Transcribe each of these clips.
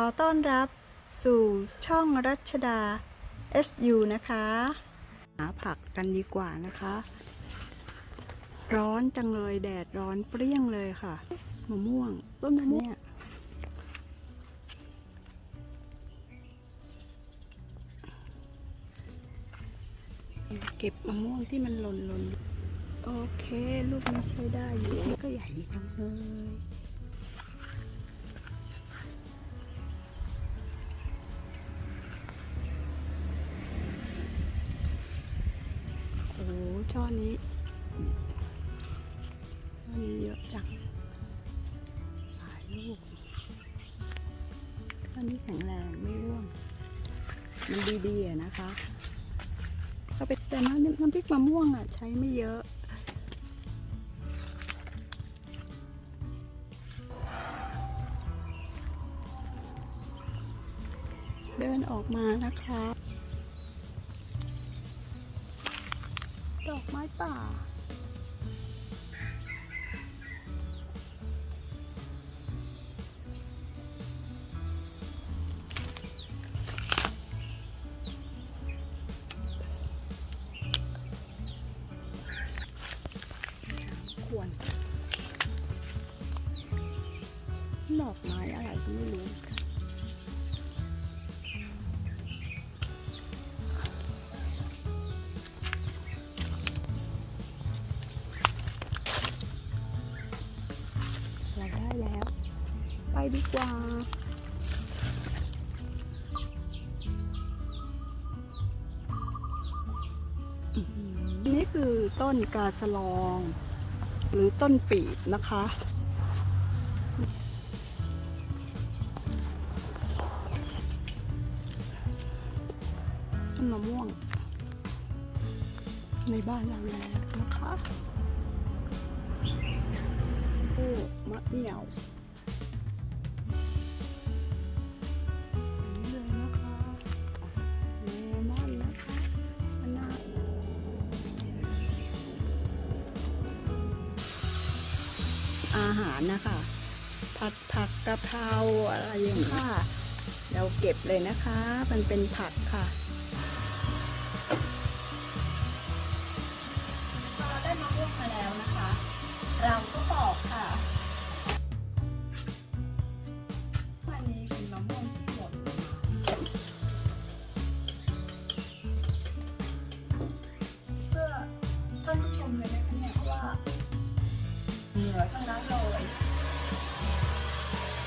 อต้อนรับสู่ช่องรัชดา SU นะคะ หาผักกันดีกว่านะคะ ร้อนจังเลยแดดร้อนเปรี้ยงเลยค่ะมะม่วง ต้นมะม่วงเนี่ยเก็บมะม่วงที่มันหล่นหล่นๆโอเค ลูกนี้ใช้ได้อยู่ก็ใหญ่ดีจังเลย ช่อนี้ช่อนี้เยอะจังหลายลูกช่อนี้แข็งแรงไม่ร่วง มันดีๆนะคะ ก็ไปแต่น้ำน้ำพริกมะม่วงอะ ใช้ไม่เยอะเดินออกมานะคะ อกไม้ป่า ควรดอกไม้อะไรก็ไม่รู้ ดีกว่าอื้อหือนี่คือต้นกาสลอง หรือต้นปีบนะคะ ต้นมะม่วง ในบ้านเราแล้วนะคะ โอ้มะเหมี่ยว อาหารนะคะ ผัดผักกะเพราอะไรอย่างนี้ค่ะ เราเก็บเลยนะคะ มันเป็นผักค่ะ เหนือทั้งนั้นเลย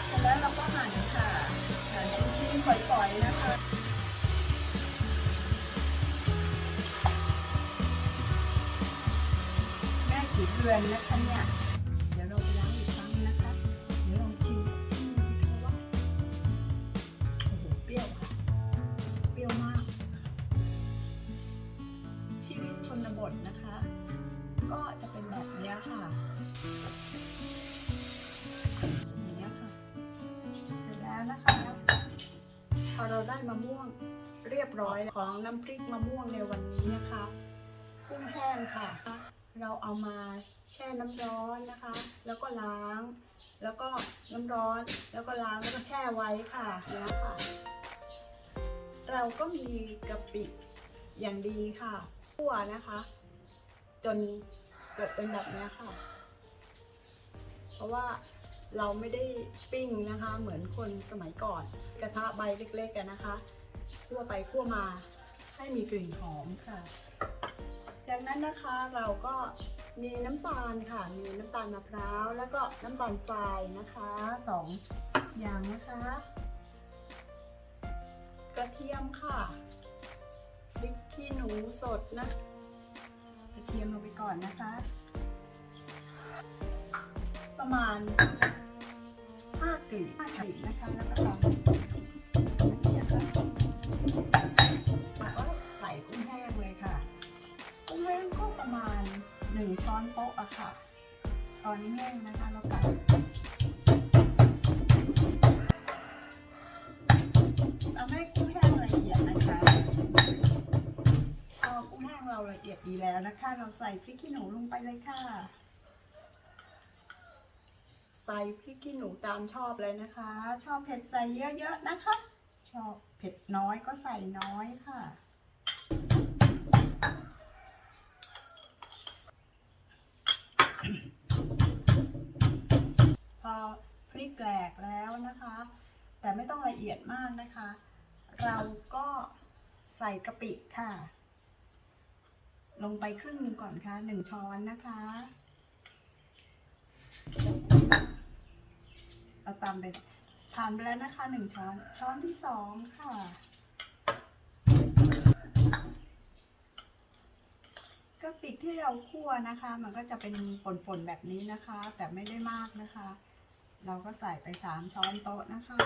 เสร็จแล้วเราก็หั่นค่ะหั่นเป็นชิ้นฝอยๆนะคะแม่สีเรือนนะคะเนี่ย เราได้มะม่วงเรียบร้อยของน้ำพริกมะม่วงในวันนี้นะคะกุ้งแห้งค่ะ เราเอามาแช่น้ำร้อนนะคะ แล้วก็ล้าง แล้วก็น้ำร้อน แล้วก็ล้างแล้วก็แช่ไว้ค่ะเนี่ยค่ะ เราก็มีกะปิอย่างดีค่ะคั่วนะคะ จนเกิดเป็นแบบนี้ค่ะ เพราะว่า เราไม่ได้ปิ้งนะคะ เหมือนคนสมัยก่อน กระทะใบเล็กๆกันนะคะคั่วไปคั่วมาให้มีกลิ่นหอมค่ะจากนั้นนะคะเราก็มีน้ำตาลค่ะ มีน้ำตาลมะพร้าว แล้วก็น้ำตาลทรายนะคะสองอย่างนะคะ กระเทียมค่ะพริกขี้หนูสดนะ กระเทียมลงไปก่อนนะคะ ประมาณ5กลีบ5กลีบนะคะแล้วก็ตามแล้วก็ใส่กุ้งแห้งเลยค่ะกุ้งแห้งก็ประมาณ1ช้อนโต๊ะอะค่ะ ตอนนี้แห้งนะคะแล้วกันเอาให้กุ้งแห้งละเอียดนะคะพอกุ้งแห้งเราละเอียดดีแล้วนะคะ เราใส่พริกขี้หนูลงไปเลยค่ะ ใส่พริกขี้หนูตามชอบเลยนะคะ ชอบเผ็ดใส่เยอะๆนะคะ ชอบเผ็ดน้อยก็ใส่น้อยค่ะ พอพริกแหลกแล้วนะคะ แต่ไม่ต้องละเอียดมากนะคะ เราก็ใส่กะปิค่ะ ลงไปครึ่งนึงก่อนค่ะหนึ่งช้อนนะคะ เราตามไปผ่านไปแล้วนะคะหนึ่งช้อน ช้อนที่สองค่ะกะปิที่เราคั่วนะคะ มันก็จะเป็นป่นๆแบบนี้นะคะ แต่ไม่ได้มากนะคะ เราก็ใส่ไปสามช้อนโต๊ะนะคะ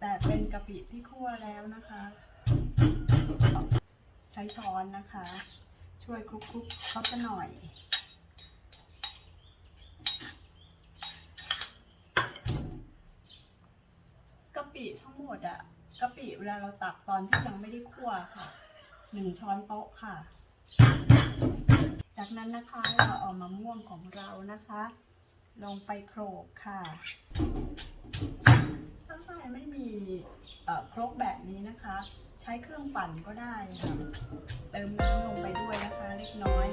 แต่เป็นกะปิที่คั่วแล้วนะคะ ใช้ช้อนนะคะ ช่วยคลุกๆเขาจะหน่อยะปิทั้งหมดอะกะปิเวลาเราตักตอนที่ยังไม่ได้คั่วค่ะหนึ่งช้อนโต๊ะค่ะ จากนั้นนะคะเราเอามะม่วงของเรานะคะ ลงไปโขลกค่ะถ้าใครไม่มีเอ่อครกแบบนี้นะคะ ใช้เครื่องปั่นก็ได้ค่ะ เติมน้ำลงไปด้วยนะคะเล็กน้อย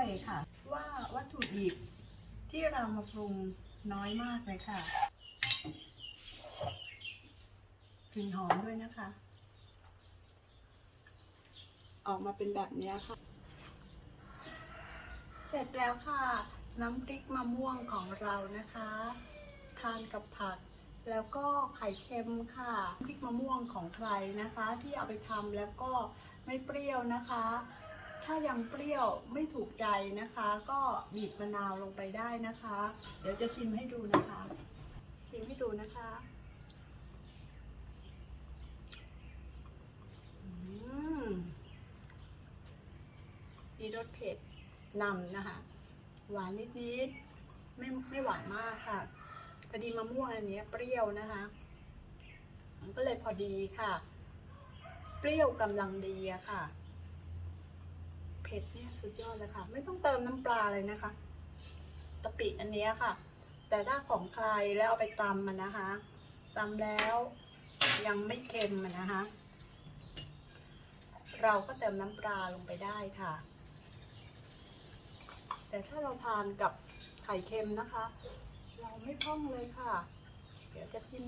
วยค่ะ ว่าวัตถุดิบที่เรามาปรุงน้อยมากเลยค่ะกลิ่นหอมด้วยนะคะ ออกมาเป็นแบบนี้ค่ะ เสร็จแล้วค่ะ น้ำพริกมะม่วงของเรานะคะ ทานกับผักแล้วก็ไข่เค็มค่ะพริกมะม่วงของใครนะคะ ที่เอาไปทำแล้วก็ไม่เปรี้ยวนะคะ ถ้ายังเปรี้ยวไม่ถูกใจนะคะ ก็บีบมะนาวลงไปได้นะคะ เดี๋ยวจะชิมให้ดูนะคะ ชิมให้ดูนะคะอืมมีรสเผ็ดนำนะคะ หวานนิดๆไม่ไม่หวานมากค่ะพอดีมะม่วงอันนี้เปรี้ยวนะคะมันก็เลยพอดีค่ะ เปรี้ยวกำลังดีอะค่ะ ผ็ดเนี่ยสุดยอดเลยค่ะ ไม่ต้องเติมน้ำปลาเลยนะคะกะปิอันนี้ค่ะ แต่ถ้าของใครแล้วเอาไปตำมันนะคะตำแล้วยังไม่เค็มมันนะคะ เราก็เติมน้ำปลาลงไปได้ค่ะ แต่ถ้าเราทานกับไข่เค็มนะคะ เราไม่ต้องเลยค่ะ เดี๋ยวจะกิน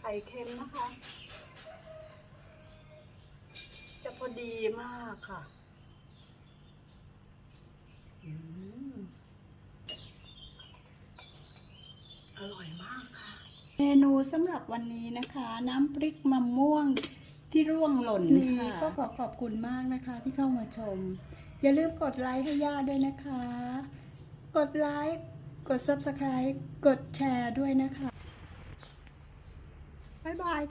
ไข่เค็มนะคะ จะพอดีมากค่ะ อืมอร่อยมากค่ะ เมนูสำหรับวันนี้นะคะ น้ำพริกมะม่วงที่ร่วงหล่นนี้ก็ขอขอบคุณมากนะคะที่เข้ามาชม อย่าลืมกดไลค์ให้ย่าด้วยนะคะ กดไลค์ กด subscribe กดแชร์ด้วยนะคะบ๊ายบาย